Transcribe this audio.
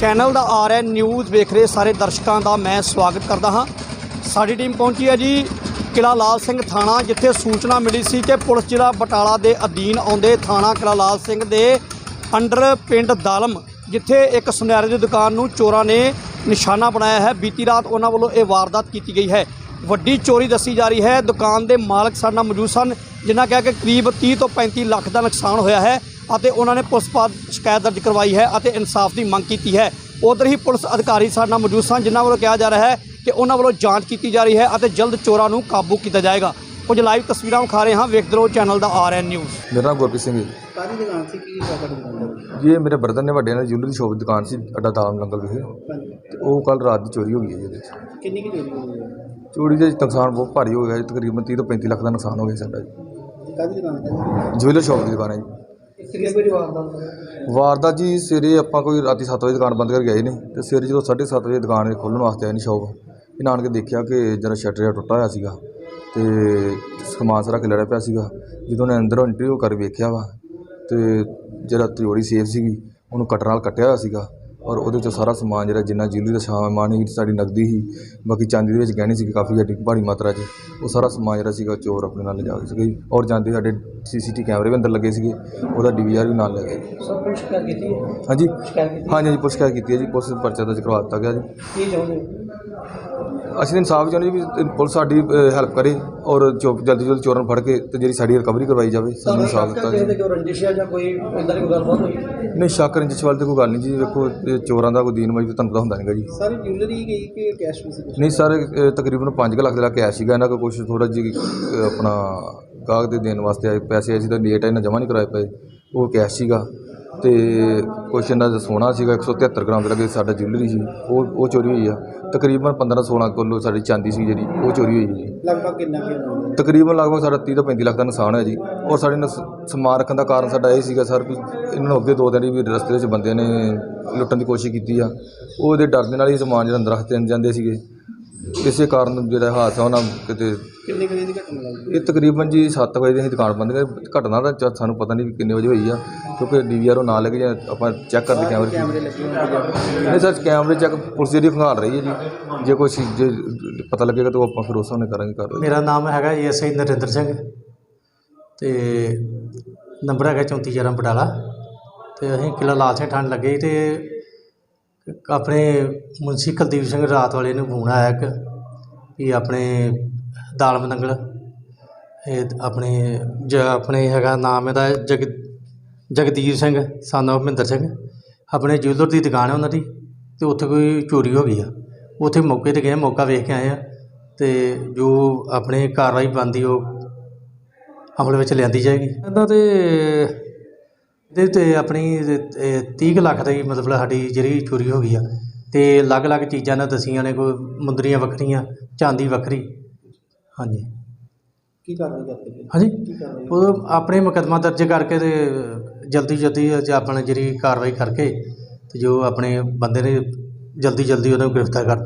Channel ਦਾ R N news ਵੇਖ ਰਹੇ ਸਾਰੇ ਦਰਸ਼ਕਾਂ ਦਾ ਮੈਂ ਸਵਾਗਤ ਕਰਦਾ ਹਾਂ। ਸਾਡੀ ਟੀਮ ਪਹੁੰਚੀ ਹੈ ਜੀ ਕਿਲਾ ਲਾਲ ਸਿੰਘ ਥਾਣਾ, ਜਿੱਥੇ ਸੂਚਨਾ ਮਿਲੀ ਸੀ ਕਿ ਪੁਲਿਸ ਜ਼ਿਲ੍ਹਾ ਬਟਾਲਾ ਦੇ ਅਧੀਨ ਆਉਂਦੇ ਥਾਣਾ ਕਿਲਾ ਲਾਲ ਸਿੰਘ ਦੇ ਅੰਡਰ ਪਿੰਡ ਦਾਲਮ, ਜਿੱਥੇ ਇੱਕ ਸੁਨਿਆਰੇ ਦੀ ਦੁਕਾਨ ਨੂੰ ਚੋਰਾਂ ਨੇ ਨਿਸ਼ਾਨਾ ਬਣਾਇਆ ਹੈ। ਬੀਤੀ ਰਾਤ ਉਹਨਾਂ ਵੱਲੋਂ ਇਹ ਵਾਰਦਾਤ ਕੀਤੀ ਗਈ ਹੈ। ਵੱਡੀ ਚੋਰੀ ਦੱਸੀ ਜਾ ਰਹੀ ਹੈ। ਦੁਕਾਨ ਦੇ ਮਾਲਕ ਸਾਡੇ ਨਾਲ ਮੌਜੂਦ ਸਨ, ਜਿਨ੍ਹਾਂ ਕਿਹਾ ਕਿ ਕਰੀਬ 30 ਤੋਂ 35 ਲੱਖ ਦਾ ਨੁਕਸਾਨ ਹੋਇਆ ਹੈ। ਅਤੇ ਉਹਨਾਂ ਨੇ ਪੁਲਿਸ ਪਾਸ ਸ਼ਿਕਾਇਤ ਦਰਜ ਕਰਵਾਈ ਹੈ ਅਤੇ ਇਨਸਾਫ ਦੀ ਮੰਗ ਕੀਤੀ ਹੈ। ਉਧਰ ਹੀ ਪੁਲਿਸ ਅਧਿਕਾਰੀ ਸਾਡੇ ਨਾਲ ਮੌਜੂਦ ਸਨ ਜਿਨ੍ਹਾਂ ਵੱਲੋਂ ਕਿਹਾ ਜਾ ਰਿਹਾ ਹੈ ਕਿ ਉਹਨਾਂ ਵੱਲੋਂ ਜਾਂਚ ਕੀਤੀ ਜਾ ਰਹੀ ਹੈ ਅਤੇ ਜਲਦ ਚੋਰਾਂ ਨੂੰ ਕਾਬੂ ਕੀਤਾ ਜਾਏਗਾ। ਕੁਝ ਲਾਈਵ ਤਸਵੀਰਾਂ ਵਿਖਾ ਰਹੇ ਹਾਂ ਵੇਖਦੇ ਰਹੋ ਚੈਨਲ ਦਾ ਆਰਐਨ ਨਿਊਜ਼। ਮੇਰਾ ਨਾਮ ਗੁਰਪ੍ਰੀਤ ਸਿੰਘ ਹੈ ਜੀ। ਕਾਹਦੀ ਦੁਕਾਨ ਸੀ? ਕੀ ਕਾਹਦਾ ਦੁਕਾਨ ਜੀ ਇਹ ਮੇਰੇ ਬਰਦਰ ਨੇ ਵੱਡੇ ਨੇ ਜੁਐਲਰੀ ਸ਼ੋਪ ਦੀ ਦੁਕਾਨ ਸੀ ਅੱਡਾ ਦਾਮ ਲੰਗਲ ਵਿਖੇ। ਤੇ ਉਹ ਕੱਲ ਰਾਤ ਦੀ ਚੋਰੀ ਹੋ ਗਈ ਹੈ ਜੀ ਇਹਦੇ ਵਿੱਚ। ਕਿੰਨੀ ਕੀ ਚੋਰੀ ਹੋਈ ਹੈ? ਚੋਰੀ ਦੇ ਨੁਕਸਾਨ ਬਹੁਤ ਭਾਰੀ ਹੋ ਗਿਆ ਜੀ ਤਕਰੀਬਨ 30 ਤੋਂ 35 ਲੱਖ ਦਾ ਨੁਕਸਾਨ ਹੋ ਗਿਆ ਸਾਡਾ ਜੀ। ਕਾਹਦੀ ਦੁਕਾਨ ਹੈ? ਜੁਐਲਰ ਸ਼ੋਪ ਦੀ ਦੁਕਾਨ ਹੈ ਜੀ। ਕਿੰਨੇ ਪਰਿਵਾਰ ਦਾ ਵਾਰਦਾਤ ਜੀ ਸਵੇਰੇ ਆਪਾਂ ਕੋਈ ਰਾਤੀ 7 ਵਜੇ ਦੁਕਾਨ ਬੰਦ ਕਰਕੇ ਗਏ ਨੇ ਤੇ ਸਵੇਰੇ ਜਦੋਂ 7:30 ਵਜੇ ਦੁਕਾਨ ਖੋਲ੍ਹਣ ਵਾਸਤੇ ਆਏ ਨੇ ਸ਼ੋਪ ਇਹਨਾਂ ਆਣ ਕੇ ਦੇਖਿਆ ਕਿ ਜਰਾ ਸ਼ਟਰ ਜਿਹਾ ਟੁੱਟਾ ਹੋਇਆ ਸੀਗਾ ਤੇ ਸਮਾਨ ਸਾਰਾ ਖਿਲਰਿਆ ਪਿਆ ਸੀਗਾ। ਜਦੋਂ ਨੇ ਅੰਦਰੋਂ ਇੰਟਰਵਿਊ ਕਰ ਵੇਖਿਆ ਵਾ ਤੇ ਜਿਹੜਾ ਤਿਜੋਰੀ ਸੇਫ ਸੀਗੀ, ਉਹਨੂੰ ਕਟਰ ਨਾਲ ਕੱਟਿਆ ਹੋਇਆ ਸੀਗਾ। ਔਰ ਉਹਦੇ ਚੋਂ ਸਾਰਾ ਸਮਾਨ ਜਿਹੜਾ ਜਿੰਨਾ ਜਿਊਲਰੀ ਦਾ ਸਮਾਨ ਸੀ ਸਾਡੀ ਨਕਦੀ ਸੀ ਬਾਕੀ ਚਾਂਦੀ ਦੇ ਵਿੱਚ ਗਹਿਣੇ ਸੀ ਕਾਫੀ ਜ਼ਿਆਦਾ ਭਾਰੀ ਮਾਤਰਾ 'ਚ ਉਹ ਸਾਰਾ ਸਮਾਨ ਜਿਹੜਾ ਸੀਗਾ ਚੋਰ ਆਪਣੇ ਨਾਲ ਲਿਜਾ ਗਏ ਸੀਗੇ ਔਰ ਜਾਂਦੇ ਸਾਡੇ ਸੀਸੀਟੀ ਕੈਮਰੇ ਵੀ ਅੰਦਰ ਲੱਗੇ ਸੀਗੇ ਉਹਦਾ ਡੀਵੀਆਰ ਵੀ ਨਾਲ ਲੈ ਗਏ ਸਭ ਕੁਝ ਕਰ ਕੀਤੀ ਹੈ? ਹਾਂਜੀ। ਹਾਂਜੀ ਹਾਂਜੀ ਪੁਲਿਸ ਕੀਤੀ ਹੈ ਜੀ ਪੁਲਿਸ ਪਰਚਾ ਦਰਜ ਕਰਵਾ ਦਿੱਤਾ ਗਿਆ ਜੀ। ਕੀ ਚਾਹੁੰਦੇ ਅਸੀਂ ਤਾਂ ਇਨਸਾਫ ਚਾਹੁੰਦੇ ਜੀ ਵੀ ਪੁਲਿਸ ਸਾਡੀ ਹੈਲਪ ਕਰੇ ਔਰ ਚੋ ਜਲਦੀ ਜਲਦੀ ਚੋਰਾਂ ਨੂੰ ਫੜ ਕੇ ਤੇ ਜਿਹੜੀ ਸਾਡੀ ਰਿਕਵਰੀ ਕਰਵਾਈ ਜਾਵੇ ਸਾਨੂੰ ਇਨਸਾਫ ਦਿੱਤਾ ਜੀ। ਦੇ ਕੋਈ ਰੰਜਿਸ਼ ਹੈ ਜਾਂ ਕੋਈ ਇਦਾਂ ਦੀ ਕੋਈ ਗੱਲਬਾਤ ਹੋਈ? ਨਹੀਂ ਸ਼ੱਕ ਰੰਜਿਸ਼ ਵਾਲੀ ਤੇ ਕੋਈ ਗੱਲ ਨਹੀਂ ਜੀ ਵੇਖੋ ਇਹ ਚੋਰਾਂ ਦਾ ਕੋਈ ਦੀਨ ਮਜਬੂਰ ਤੁਹਾਨੂੰ ਪਤਾ ਹੁੰਦਾ ਨਹੀਂਗਾ ਜੀ। ਸਾਰੀ ਜਿਊਲਰੀ ਗਈ ਕਿ ਕੈਸ਼ ਵੀ ਸੀ ਕੁਛ? ਨਹੀਂ ਸਰ ਅ, ਤਕਰੀਬਨ 5 ਲੱਖ ਦਾ ਕੈਸ਼ ਸੀਗਾ ਇਹਨਾਂ ਕੋਲ ਕੁਛ ਥੋੜਾ ਅ, ਆਪਣਾ ਗਾਹਕ ਦੇ ਦੇਣ ਵਾਸਤੇ ਆਏ ਪੈਸੇ ਅਸੀਂ ਤਾਂ ਲੇਟ ਇਹਨਾਂ ਜਮ੍ਹਾਂ ਨਹੀਂ ਕਰਾਏ ਪਏ ਉਹ ਕੈਸ਼ ਸੀਗਾ। ਤੇ ਕੁਛ ਇਹਨਾਂ ਦਾ ਸੋਨਾ ਸੀਗਾ 173 ਗ੍ਰਾਮ ਦੇ ਲੱਗੇ ਸਾਡਾ ਜਿਊਲਰੀ ਸੀ ਉਹ ਉਹ ਚੋਰੀ ਹੋਈ ਆ। ਤਕਰੀਬਨ 15 16 ਕਿਲੋ ਸਾਡੀ ਚਾਂਦੀ ਸੀ ਜਿਹੜੀ ਉਹ ਚੋਰੀ ਹੋਈ ਜੀ। ਲਗਭਗ ਕਿੰਨਾ ਕੀ ਤਕਰੀਬਨ ਲਗਭਗ ਸਾਡਾ 30 ਤੋਂ 35 ਲੱਖ ਦਾ ਨੁਕਸਾਨ ਹੋਇਆ ਜੀ। ਔਰ ਸਾਡੇ ਨਸ- ਸਮਾਨ ਰੱਖਣ ਦਾ ਕਾਰਨ ਸਾਡਾ ਇਹ ਸੀਗਾ ਸਰ ਵੀ ਇਹਨਾਂ ਨੂੰ ਅੱਗੇ ਦੋ ਦਿਨ ਵੀ ਰਸਤੇ ਵਿੱਚ ਬੰਦਿਆਂ ਨੇ ਲੁੱਟਣ ਦੀ ਕੋਸ਼ਿਸ਼ ਕੀਤੀ ਆ। ਉਹਦੇ ਡਰ ਦੇ ਨਾਲ ਹੀ ਸਮਾਨ ਜਿਹੜਾ ਅੰਦਰ ਰੱਖ ਜਾਂਦੇ ਸੀਗੇ। ਇਸੇ ਕਾਰਨ ਜਿਹੜਾ ਹਾਦਸਾ ਉਹਨਾਂ ਕਿਤੇ ਕਿੰਨੇ ਕੁ ਵਜੇ ਦੀ ਘਟਨਾ ਇਹ ਤਕਰੀਬਨ ਜੀ 7 ਵਜੇ ਦੀ ਅਸੀਂ ਦੁਕਾਨ ਬੰਦ ਕਰ। ਘਟਨਾ ਦਾ ਸਾਨੂੰ ਪਤਾ ਨਹੀਂ ਕਿੰਨੇ ਵਜੇ ਹੋਈ ਆ। ਕਿਉਂਕਿ ਡੀਵੀਆਰ ਉਹ ਨਾਲ ਲੱਗੇ ਜਾਂ ਆਪਾਂ ਚੈੱਕ ਕਰਦੇ ਕੈਮਰੇ ਕੈਮਰੇ ਲੱਗੇ ਨਹੀਂ ਸਰ ਕੈਮਰੇ ਚੈੱਕ ਪੁਲਿਸ ਜਿਹੜੀ ਖੰਗਾਲ ਰਹੀ ਹੈ ਜੀ। ਜੇ ਕੋਈ ਚੀਜ਼- ਜੇ ਪਤਾ ਲੱਗੇਗਾ ਤਾਂ ਉਹ ਆਪਾਂ ਫਿਰ ਉਸ ਹਿਸਾਬ ਨਾਲ ਕਰਾਂਗੇ ਕਰ ਮੇਰਾ ਨਾਮ ਹੈਗਾ G S I Narendra Singh ਤੇ ਨੰਬਰ ਹੈਗਾ 3411 ਬਟਾਲਾ ਤੇ ਅਸੀਂ ਕਿਲਾ ਲਾਲ ਸਿੰਘ ਠੰਡ ਲੱਗੇ ਤੇ ਆਪਣੇ ਮੁਨਸੀ ਕੁਲਦੀਪ ਸਿੰਘ ਰਾਤ ਵਾਲੇ ਨੂੰ ਫੋਨ ਆਇਆ ਇੱਕ ਵੀ ਆਪਣੇ ਦਾਲਮ ਨੰਗਲ ਇਹ ਆਪਣੇ ਜ ਆਪਣੇ ਹੈਗਾ ਨਾਮ ਇਹਦਾ ਜਗ ਜਗਦੀਪ ਸਿੰਘ, son of ਮਹਿੰਦਰ ਸਿੰਘ। ਆਪਣੇ ਜੁਐਲਰ ਦੀ ਦੁਕਾਨ ਹੈ ਉਹਨਾਂ ਦੀ ਤੇ ਉੱਥੇ ਕੋਈ ਚੋਰੀ ਹੋ ਗਈ ਆ। ਉੱਥੇ ਮੌਕੇ ਤੇ ਗਏ, ਮੌਕਾ ਵੇਖ ਕੇ ਆਏ ਆ ਤੇ ਜੋ ਆਪਣੇ ਕਾਰਵਾਈ ਬਣਦੀ ਉਹ ਅਮਲ ਵਿੱਚ ਲਿਆਂਦੀ ਜਾਏਗੀ। ਇਹਦਾ ਤੇ ਇਹਦੇ ਤੇ ਆਪਣੀ ਇਹ 30 ਕੁ ਲੱਖ ਦੀ ਮਤਲਬ ਸਾਡੀ ਜਿਹੜੀ ਚੋਰੀ ਹੋ ਗਈ ਆ ਤੇ ਅਲੱਗ-ਅਲੱਗ ਚੀਜ਼ਾਂ ਨੇ, ਦਸੀਆਂ ਨੇ, ਕੋਈ ਮੁੰਦਰੀਆਂ ਵੱਖਰੀਆਂ, ਚਾਂਦੀ ਵੱਖਰੀ। ਹਾਂਜੀ। ਕੀ ਕਾਰਵਾਈ ਕਰਦੇ ਪਏ? ਹਾਂਜੀ। ਕੀ ਕਾਰਵਾਈ ਉਹ ਆਪਣੇ ਮੁਕੱਦਮਾ ਦਰਜ ਕਰਕੇ ਤੇ ਜਲਦੀ ਜਲਦੀ ਅੱਜ ਆਪਣਾ ਜਿਹੜੀ ਕਾਰਵਾਈ ਕਰਕੇ ਤੇ ਜੋ ਆਪਣੇ ਬੰਦੇ ਨੇ ਜਲਦੀ ਜਲਦੀ ਉਹਨੂੰ ਗ੍ਰਿਫਤਾਰ ਕਰ